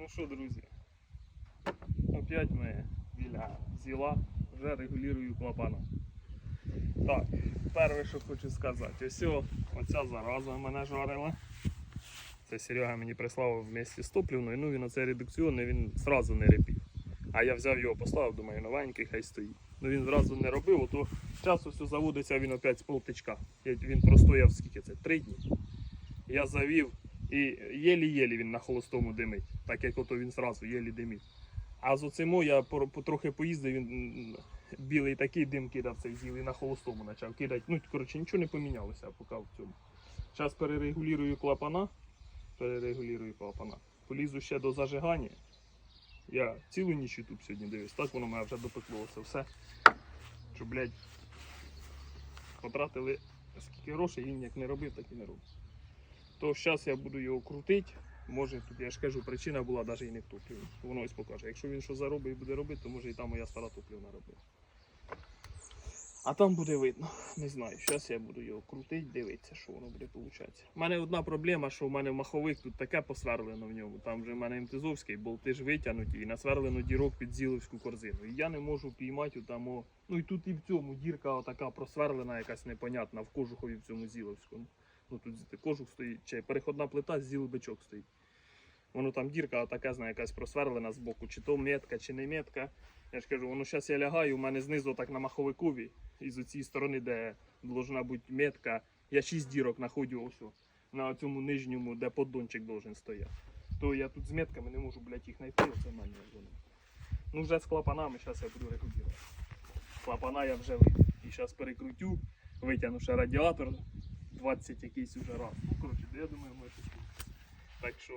ну що, друзі, опять ми біля зіла вже регулюю клапана. Так, перше, що хочу сказати, ось оця зараза мене жарила. Це Серега мені прислав вместе з топлівною, ну він оцей редукціонний, він зразу не репів. А я взяв його, поставив, думаю, новенький, хай стоїть. Ну він зразу не робив, ото часу все заводиться він опять з полтичка. Він простояв скільки це? Три дні. Я завів і єлі-єлі він на холостому димить, так як ото він зразу єлі димить. А з оцимо я трохи поїздив, він білий такий дим кидав цей зіл і на холостому почав кидати. Ну, коротше, нічого не помінялося поки в цьому. Зараз перерегулюю клапана. Перерегулюю клапана. Полізу ще до зажигання. Я цілу ніч YouTube сьогодні дивився, так воно мене вже допекло це все. Що, блядь, потратили скільки грошей, він як не робив, так і не робив. То зараз я буду його крутити. Може, тут я ж кажу, причина була навіть і не в топліві. Воно ось покаже. Якщо він що заробить і буде робити, то може і там моя стара топлівна робила. А там буде видно. Не знаю. Зараз я буду його крутити, дивитися, що воно буде виходити. У мене одна проблема, що в мене маховик тут таке посверлено в ньому. Там вже в мене МТЗовський, болти ж витягнуті і насверлено дірок під зіловську корзину. І я не можу піймати там. О... Ну і тут і в цьому дірка отака просверлена, якась непонятна в кожухові в цьому зіловському. Ну тут кожух стоїть, чи переходна плита, зілбичок стоїть. Воно там дірка така, знає, якась просверлена з боку, чи то метка, чи не метка. Я ж кажу, воно зараз я лягаю, у мене знизу так на маховикові, і з цієї сторони, де должна бути метка, я шість дірок знаходжу ось на цьому нижньому, де поддончик должен стояти. То я тут з метками не можу, блядь, їх знайти, оце мене воно. Ну вже з клапанами зараз я буду регулювати. Клапана я вже витягнув. І зараз перекрутю, витягну ще радіатор 20 якийсь уже раз. Ну, коротше, я думаю, може. Так що